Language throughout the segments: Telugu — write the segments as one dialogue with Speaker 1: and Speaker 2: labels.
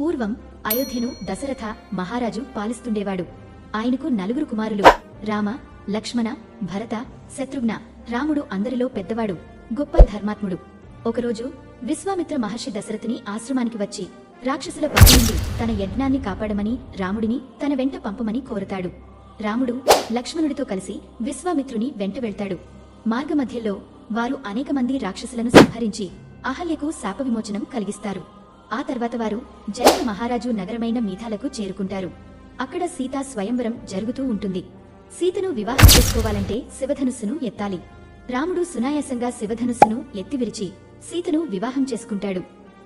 Speaker 1: పూర్వం అయోధ్యను దశరథ మహారాజు పాలిస్తుండేవాడు. ఆయనకు నలుగురు కుమారులు. రామ లక్ష్మణ భరత శత్రుఘ్న. రాముడు అందరిలో పెద్దవాడు. గొప్ప ధర్మాత్ముడు. ఒకరోజు విశ్వామిత్ర మహర్షి దశరథుని ఆశ్రమానికి వచ్చి రాక్షసుల బారి నుండి తన యజ్ఞాన్ని కాపాడమని రాముడిని తన వెంట పంపమని కోరతాడు. రాముడు లక్ష్మణుడితో కలిసి విశ్వామిత్రుని వెంట వెళ్తాడు. మార్గమధ్యలో వారు అనేక మంది రాక్షసులను సంహరించి అహల్యకు శాప విమోచనం కలిగిస్తారు. ఆ తర్వాత వారు జనక మహారాజు నగరమైన మీథాలకు చేరుకుంటారు. అక్కడ సీతా స్వయంవరం జరుగుతూ ఉంటుంది. సీతను వివాహం చేసుకోవాలంటే శివధనుస్సును ఎత్తాలి. రాముడు సునాయాసంగా శివధనుస్సును ఎత్తివిరిచి సీతను వివాహం చేసుకుంటాడు.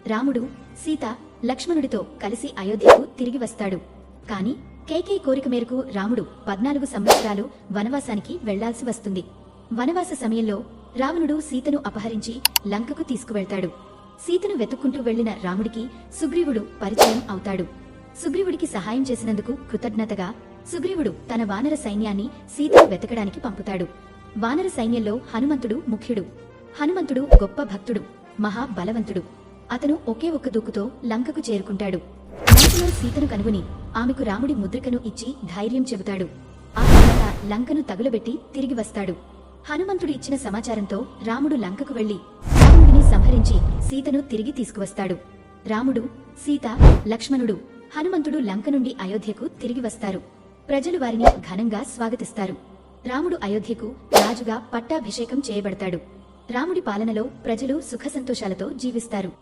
Speaker 1: రాముడు సీత లక్ష్మణుడితో కలిసి అయోధ్యకు తిరిగి వస్తాడు. కాని కేకే కోరిక మేరకు రాముడు పద్నాలుగు సంవత్సరాలు వనవాసానికి వెళ్ళాల్సి వస్తుంది. వనవాస సమయంలో రావణుడు సీతను అపహరించి లంకకు తీసుకువెళ్తాడు. సీతను వెతుక్కుంటూ వెళ్ళిన రాముడికి సుగ్రీవుడు పరిచయం అవుతాడు. సుగ్రీవుడికి సహాయం చేసినందుకు కృతజ్ఞతగా సుగ్రీవుడు తన వానర సైన్యాన్ని సీతను వెతకడానికి పంపుతాడు. వానర సైన్యంలో హనుమంతుడు ముఖ్యుడు. హనుమంతుడు గొప్ప భక్తుడు మహా బలవంతుడు అతను ఒకే ఒక్క దూకుతో లంకకు చేరుకుంటాడు. లంకలో సీతను కనుగొని ఆమెకు రాముడి ముద్రికను ఇచ్చి ధైర్యం చెబుతాడు. ఆ తర్వాత లంకను తగులబెట్టి తిరిగి వస్తాడు. హనుమంతుడు ఇచ్చిన సమాచారంతో రాముడు లంకకు వెళ్ళి సంహరించి సీతను తిరిగి తీసుకువస్తాడు. రాముడు సీత లక్ష్మణుడు హనుమంతుడు లంక నుండి అయోధ్యకు తిరిగి వస్తారు. ప్రజలు వారిని ఘనంగా స్వాగతిస్తారు. రాముడు అయోధ్యకు రాజుగా పట్టాభిషేకం చేయబడతాడు. రాముడి పాలనలో ప్రజలు సుఖసంతోషాలతో జీవిస్తారు.